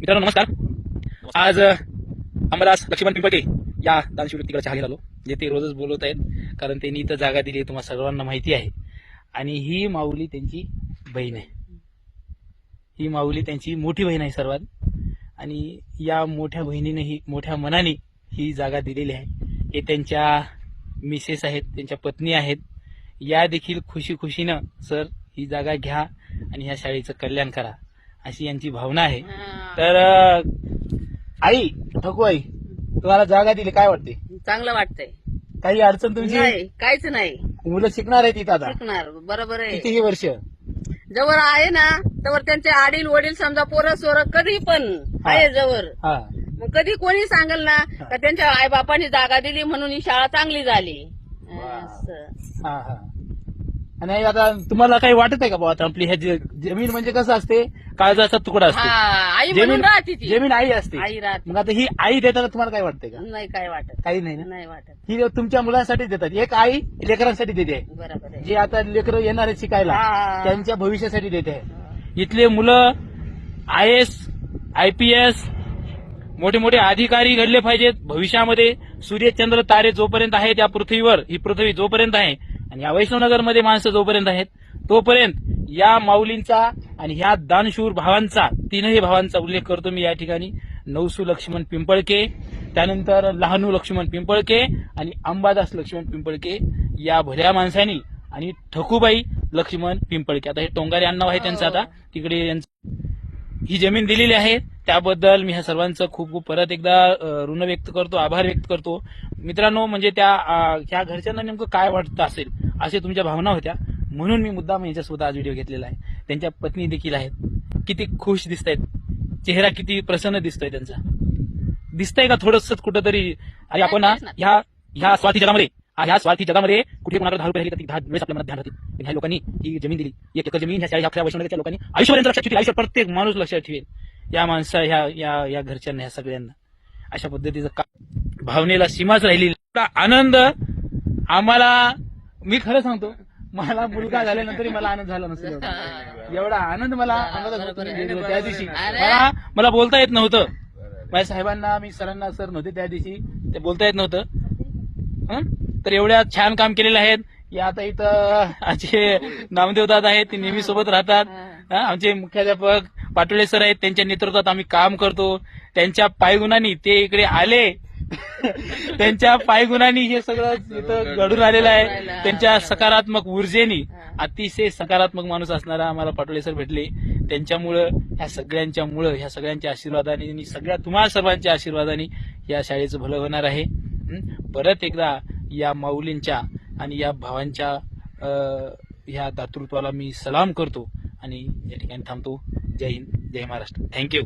मित्रांनो नमस्कार. आज अंबादास लक्ष्मण पिंपटे या दानशिव तिकडे चहा आलो. जे ते रोजच बोलवत आहेत कारण त्यांनी इथं जागा दिली आहे तुम्हाला सर्वांना माहिती आहे. आणि ही माऊली त्यांची बहीण आहे. ही माऊली त्यांची मोठी बहीण आहे सर्वात. आणि या मोठ्या बहिणीने ही मोठ्या मनाने ही जागा दिलेली आहे. हे त्यांच्या मिसेस आहेत त्यांच्या पत्नी आहेत. या देखील खुशी खुशीनं सर ही जागा घ्या आणि ह्या शाळेचं कल्याण करा. अशी यांची भावना आहे. तर आई ठकू आई तुम्हाला जागा दिली काय वाटते? चांगलं वाटतंय. काही अडचण तुमची? नाही काहीच नाही. मुलं शिकणार आहेत इथं आता. शिकणार बरोबर आहे. कितीही वर्ष? जवळ आहे ना तर त्यांचे आडील वडील समजा पोरं सोरं कधी पण. आहे जवळ. हा. मग कधी कोणी सांगेल ना का त्यांच्या आई बापाने जागा दिली म्हणून ही शाळा चांगली झाली. असं. हा हा. आणि आता तुम्हाला काही वाटत आहे का बाबा आता आपली ह्या जे- जमीन म्हणजे कसं असते? काळजाचा तुकडा हा असतो आई म्हणून राहते ती. जमीन आई असते. आई राहते. मग आता ही आई देताना तुम्हाला काय वाटतंय का? नाही काय वाटत. काही नाही ना? नाही वाटत. ही तुमच्या मुलांसाठीच देतात. एक आई लेकरांसाठी देते. आहे. बरोबर आहे. जे आता लेकरं येणार आहेत शिकायला हा. त्यांच्या भविष्यासाठी देते. आहे इथले मुलं I S I P S मोठे मोठे अधिकारी घडले पाहिजेत. भविष्यामध्ये सूर्यचंद्र तारे जोपर्यंत आहेत या पृथ्वीवर ही पृथ्वी जोपर्यंत आहे आणि या वैष्णवनगरमध्ये माणसं जोपर्यंत आहेत तोपर्यंत या माऊलींचा आणि ह्या दानशूर भावांचा तीनही भावांचा उल्लेख करतो मी या ठिकाणी. नवसू लक्ष्मण पिंपळके त्यानंतर लहानू लक्ष्मण पिंपळके आणि अंबादास लक्ष्मण पिंपळके या भल्या माणसांनी आणि ठकूबाई लक्ष्मण पिंपळके. आता हे टोंगारे अण्णा आहे त्यांचं आता. तिकडे यांचं ही जमीन दिलेली आहे. त्याबद्दल मी ह्या सर्वांचं खूप खूप परत एकदा ऋण व्यक्त करतो आभार व्यक्त करतो. मित्रांनो म्हणजे त्या ह्या घरच्यांना नेमकं काय वाटतं असेल असे तुमच्या भावना होत्या. म्हणून मी मुद्दाम यांच्यासोबत आज व्हिडिओ घेतलेला आहे. त्यांच्या पत्नी देखील आहेत. किती खुश दिसत आहेत चेहरा किती प्रसन्न दिसतोय त्यांचा. दिसतंय का थोडस कुठंतरी अरे आपण ना. ह्या ह्या स्वार्थी जगामध्ये ह्या स्वार्थी जगामध्ये कुठे कोणाला दहा रुपये दहा वेळेस आपल्या मनात ध्यान राहतील पण ह्या लोकांनी ही जमीन दिली. एक एकर जमीन ह्या अकरा वैष्णवच्या लोकांनी आयुष्यपर्यंत लक्षात ठेवली. आयुष्य प्रत्येक माणूस लक्षात ठेवेल. या माणसा ह्या या या घरच्यांना ह्या सगळ्यांना. अशा पद्धतीचं का भावनेला सीमाच राहिली आनंद आम्हाला मी खरं सांगतो मला मुलगा झाल्यानंतरही मला आनंद झाला नसेल एवढा. आनंद मला त्या दिवशी. मला मला बोलता येत नव्हतं. माझ्या साहेबांना मी सरांना सर नव्हते त्या दिवशी. ते बोलता येत नव्हतं. हं? तर एवढ्या छान काम केलेले आहेत. या आता इथं आमचे नामदेव दादा आहेत ते नेहमी सोबत राहतात. हं? आमचे मुख्याध्यापक पाटोळे सर आहेत त्यांच्या नेतृत्वात आम्ही काम करतो. त्यांच्या पायगुणांनी ते इकडे आले. त्यांच्या पायगुणांनी हे सगळं इथं घडून आलेलं आहे. त्यांच्या सकारात्मक ऊर्जेनी अतिशय सकारात्मक माणूस असणारा आम्हाला पाटोळे सर भेटले. त्यांच्यामुळं ह्या सगळ्यांच्या मुळं ह्या सगळ्यांच्या आशीर्वादाने आणि सगळ्या तुम्हाला सर्वांच्या आशीर्वादाने या शाळेचं भलं होणार आहे. परत एकदा या माऊलींच्या आणि या भावांच्या ह्या दातृत्वाला मी सलाम करतो आणि या ठिकाणी थांबतो. जय हिंद जय महाराष्ट्र. Thank you